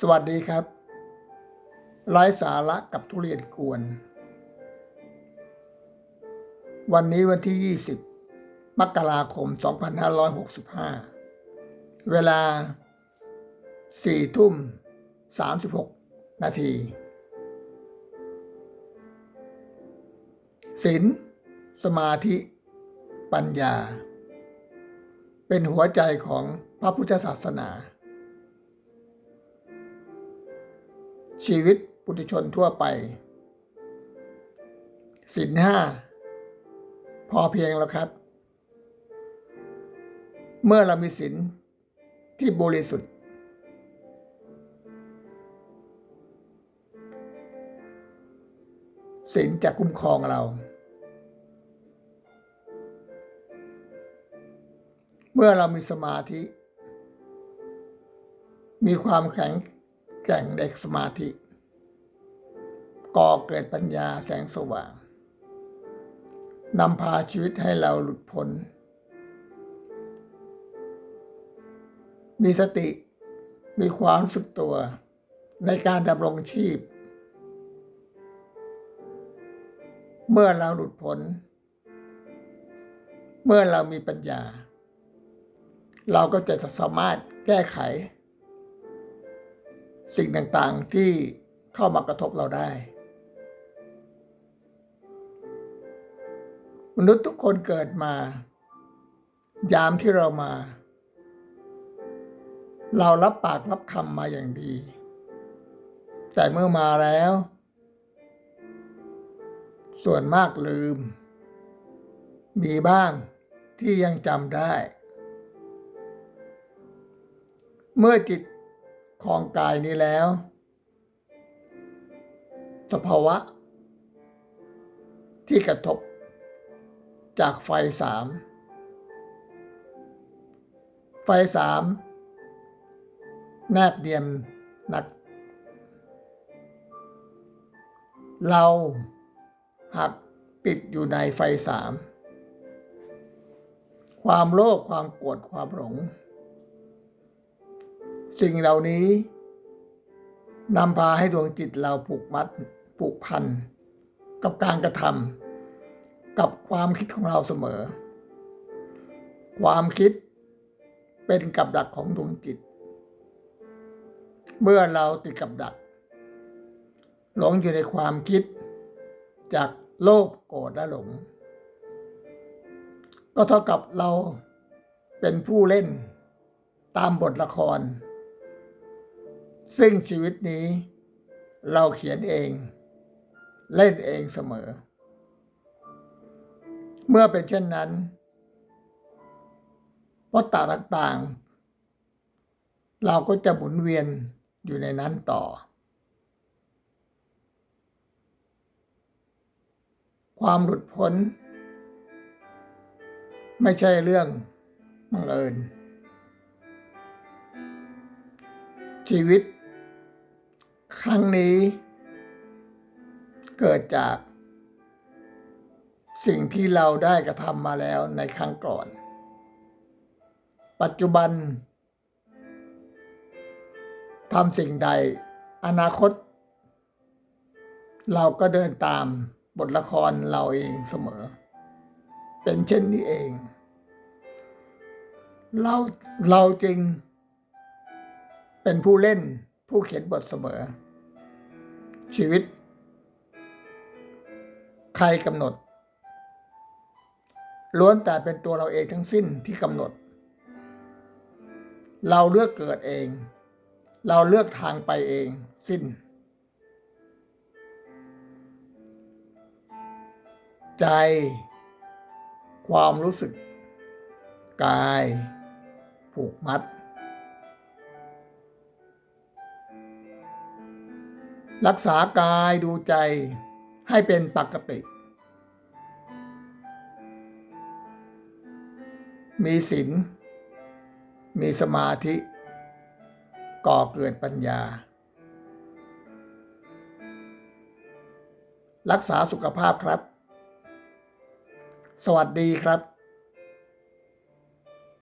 สวัสดีครับ ไร้สาระกับทุเรียนกวน วันนี้วันที่ 20 มกราคม 2565 เวลา 4 ทุ่ม 36 นาทีศีลสมาธิ ปัญญา เป็นหัวใจของพระพุทธศาสนา ชีวิตปุถุชนทั่วไปศีลห้าพอเพียงแล้วครับ เมื่อเรามีศีลที่บริสุทธิ์ศีลจะคุ้มครองเรา เมื่อเรามีสมาธิ มีความแข็งแกร่งในสมาธิก่อเกิดปัญญาแสงสว่างนำพาชีวิตให้เราหลุดพ้น มีสติ มีความรู้สึกตัวในการดำรงชีพ เมื่อเราหลุดพ้น เมื่อเรามีปัญญา เราก็จะสามารถแก้ไข สิ่งต่างๆที่เข้ามากระทบเราได้ มนุษย์ทุกคนเกิดมา ยามที่เรามา เรารับปากรับคำมาอย่างดี แต่เมื่อมาแล้ว ส่วนมากลืม มีบ้างที่ยังจำได้ เมื่อจิตของกายนี้แล้ว สภาวะ ที่กระทบ จากไฟสาม ไฟสามแนบเนียมหนัก เราหักติดอยู่ในไฟสาม ความโลภความโกรธความหลง สิ่งเหล่านี้นำพาให้ดวงจิตเราผูกมัดผูกพัน กับการกระทำกับความคิดของเราเสมอ ความคิดเป็นกับดักของดวงจิต เมื่อเราติดกับดัก หลงอยู่ในความคิด จากโลภโกรธและหลง ก็เท่ากับเราเป็นผู้เล่นตามบทละคร ซึ่งชีวิตนี้เราเขียนเอง เล่นเองเสมอ เมื่อเป็นเช่นนั้นวัฏฏะต่างๆ เราก็จะหมุนเวียนอยู่ในนั้นต่อ ความหลุดพ้น ไม่ใช่เรื่องบังเอิญ ชีวิต ครั้งนี้ เกิดจาก สิ่งที่เราได้กระทำมาแล้วในครั้งก่อน ปัจจุบันทำสิ่งใด อนาคต เราก็เดินตามบทละครเราเองเสมอ เป็นเช่นนี้เอง เราเราจริง เป็นผู้เล่นผู้เขียนบทเสมอ ชีวิต ใครกำหนด ล้วนแต่เป็นตัวเราเองทั้งสิ้นที่กำหนด เราเลือกเกิดเอง เราเลือกทางไปเองสิ้น ใจ ความรู้สึก กาย ผูกมัด รักษากายดูใจให้เป็นปกติมีศีล มีสมาธิ ก่อเกิดปัญญา รักษาสุขภาพครับ สวัสดีครับ